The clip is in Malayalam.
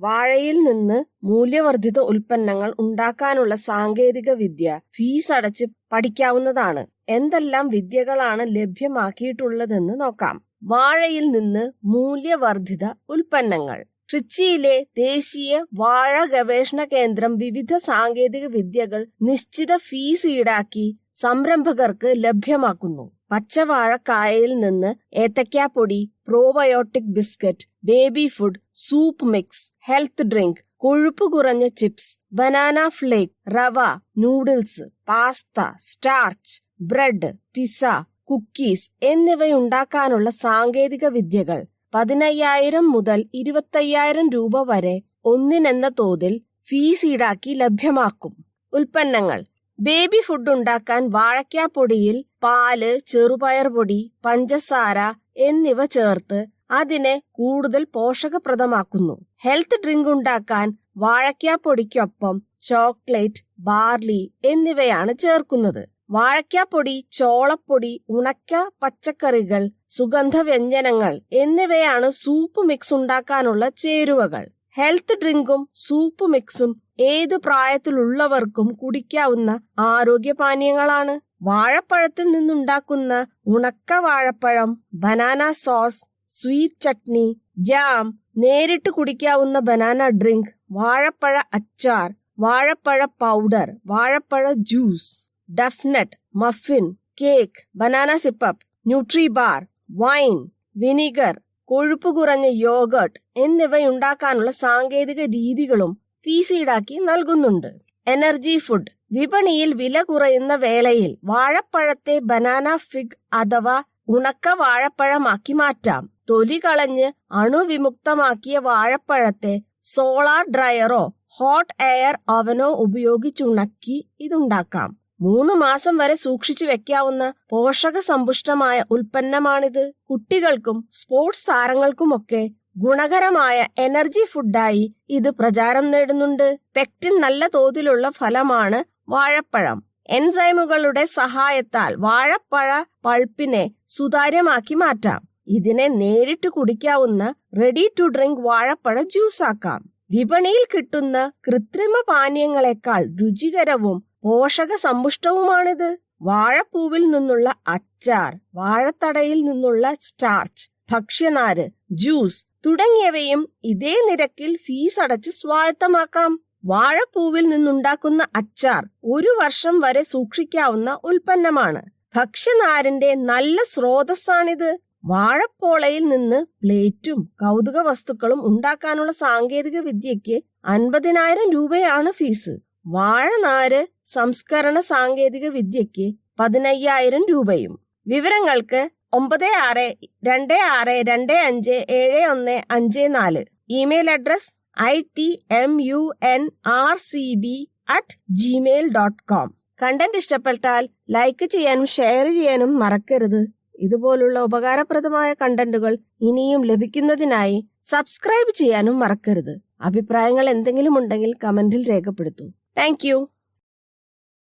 വാഴയിൽ നിന്ന് മൂല്യവർദ്ധിത ഉൽപ്പന്നങ്ങൾ ഉണ്ടാക്കാനുള്ള സാങ്കേതിക വിദ്യ ഫീസ് അടച്ച് പഠിക്കാവുന്നതാണ്. എന്തെല്ലാം വിദ്യകളാണ് ലഭ്യമാക്കിയിട്ടുള്ളതെന്ന് നോക്കാം. വാഴയിൽ നിന്ന് മൂല്യവർദ്ധിത ഉൽപ്പന്നങ്ങൾ. ട്രിച്ചിയിലെ ദേശീയ വാഴ ഗവേഷണ കേന്ദ്രം വിവിധ സാങ്കേതിക വിദ്യകൾ നിശ്ചിത ഫീസ് ഈടാക്കി സംരംഭകർക്ക് ലഭ്യമാക്കുന്നു. പച്ചവാഴക്കായയിൽ നിന്ന് ഏത്തക്കാപ്പൊടി probiotic biscuit baby food soup mix health drink കൊഴുപ്പ് കുറഞ്ഞ ചിപ്സ് ബനാന ഫ്ലേക്ക് റവ noodles pasta starch bread pizza cookies എന്നിവയുണ്ടാക്കാനുള്ള സാങ്കേതിക വിദ്യകൾ പതിനയ്യായിരം മുതൽ ഇരുപത്തയ്യായിരം രൂപ വരെ ഒന്നിനെന്ന തോതിൽ ഫീസ് ഈടാക്കി ലഭ്യമാക്കും. ഉൽപ്പന്നങ്ങൾ. ബേബി ഫുഡ് ഉണ്ടാക്കാൻ വാഴയ്ക്കാപ്പൊടിയിൽ പാൽ ചെറുപയർ പൊടി പഞ്ചസാര എന്നിവ ചേർത്ത് അതിനെ കൂടുതൽ പോഷകപ്രദമാക്കുന്നു. ഹെൽത്ത് ഡ്രിങ്ക് ഉണ്ടാക്കാൻ വാഴയ്ക്കാപ്പൊടിക്കൊപ്പം ചോക്ലേറ്റ് ബാർലി എന്നിവയാണ് ചേർക്കുന്നത്. വാഴയ്ക്കാപ്പൊടി ചോളപ്പൊടി ഉണക്ക പച്ചക്കറികൾ സുഗന്ധവ്യഞ്ജനങ്ങൾ എന്നിവയാണ് സൂപ്പ് മിക്സ് ഉണ്ടാക്കാനുള്ള ചേരുവകൾ. ഹെൽത്ത് ഡ്രിങ്കും സൂപ്പ് മിക്സും ഏത് പ്രായത്തിലുള്ളവർക്കും കുടിക്കാവുന്ന ആരോഗ്യപാനീയങ്ങളാണ്. വാഴപ്പഴത്തിൽ നിന്നുണ്ടാക്കുന്ന ഉണക്ക വാഴപ്പഴം banana sauce sweet chutney jam നേരിട്ട് കുടിക്കാവുന്ന ബനാന ഡ്രിങ്ക് വാഴപ്പഴ അച്ചാർ വാഴപ്പഴ powder വാഴപ്പഴ juice doughnut muffin cake banana sip up nutri bar wine vinegar കൊഴുപ്പ് കുറഞ്ഞ യോഗട്ട് എന്നിവയുണ്ടാക്കാനുള്ള സാങ്കേതിക രീതികളും ഫീസ് ഈടാക്കി നൽകുന്നുണ്ട്. Energy food. വിപണിയിൽ വില കുറയുന്ന വേളയിൽ വാഴപ്പഴത്തെ ബനാന ഫിഗ് അഥവാ ഉണക്ക വാഴപ്പഴമാക്കി മാറ്റാം. തൊലി കളഞ്ഞ് അണുവിമുക്തമാക്കിയ വാഴപ്പഴത്തെ സോളാർ ഡ്രയറോ ഹോട്ട് എയർ അവനോ ഉപയോഗിച്ചുണക്കി ഇതുണ്ടാക്കാം. മൂന്ന് മാസം വരെ സൂക്ഷിച്ചു വെക്കാവുന്ന പോഷക സമ്പുഷ്ടമായ ഉൽപ്പന്നമാണിത്. കുട്ടികൾക്കും സ്പോർട്സ് താരങ്ങൾക്കുമൊക്കെ ഗുണകരമായ എനർജി ഫുഡായി ഇത് പ്രചാരം നേടുന്നുണ്ട്. പെക്റ്റിൻ നല്ല തോതിലുള്ള ഫലമാണ് വാഴപ്പഴം. എൻസൈമുകളുടെ സഹായത്താൽ വാഴപ്പഴ പൾപ്പിനെ സുതാര്യമാക്കി മാറ്റാം. ഇതിനെ നേരിട്ട് കുടിക്കാവുന്ന റെഡി ടു ഡ്രിങ്ക് വാഴപ്പഴ ജ്യൂസ് ആക്കാം. വിപണിയിൽ കിട്ടുന്ന കൃത്രിമ പാനീയങ്ങളെക്കാൾ രുചികരവും പോഷക സമ്പുഷ്ടവുമാണിത് വാഴപ്പൂവിൽ നിന്നുള്ള അച്ചാർ വാഴത്തടയിൽ നിന്നുള്ള സ്റ്റാർച്ച് ഭക്ഷ്യനാര് ജ്യൂസ് തുടങ്ങിയവയും ഇതേ നിരക്കിൽ ഫീസ് അടച്ച് സ്വായത്തമാക്കാം. വാഴപ്പൂവിൽ നിന്നുണ്ടാക്കുന്ന അച്ചാർ ഒരു വർഷം വരെ സൂക്ഷിക്കാവുന്ന ഉൽപ്പന്നമാണ്. ഭക്ഷ്യനാരിന്റെ നല്ല സ്രോതസ്സാണിത്. വാഴപ്പോളയിൽ നിന്ന് പ്ലേറ്റും കൗതുക വസ്തുക്കളും ഉണ്ടാക്കാനുള്ള സാങ്കേതിക വിദ്യയ്ക്ക് അൻപതിനായിരം രൂപയാണ് ഫീസ് വാഴനാര് സംസ്കരണ സാങ്കേതിക വിദ്യയ്ക്ക് പതിനയ്യായിരം രൂപയും. വിവരങ്ങൾക്ക് ഒമ്പത് ആറ് രണ്ട് ആറ് രണ്ട് അഞ്ച് ഏഴ് ഒന്ന് അഞ്ച് നാല്. Email address I T M U N R C B at Gmail dot com content ഇഷ്ടപ്പെട്ടാൽ ലൈക്ക് ചെയ്യാനും ഷെയർ ചെയ്യാനും മറക്കരുത്. ഇതുപോലുള്ള ഉപകാരപ്രദമായ കണ്ടന്റുകൾ ഇനിയും ലഭിക്കുന്നതിനായി സബ്സ്ക്രൈബ് ചെയ്യാനും മറക്കരുത്. അഭിപ്രായങ്ങൾ എന്തെങ്കിലും ഉണ്ടെങ്കിൽ കമന്റിൽ രേഖപ്പെടുത്തൂ. താങ്ക്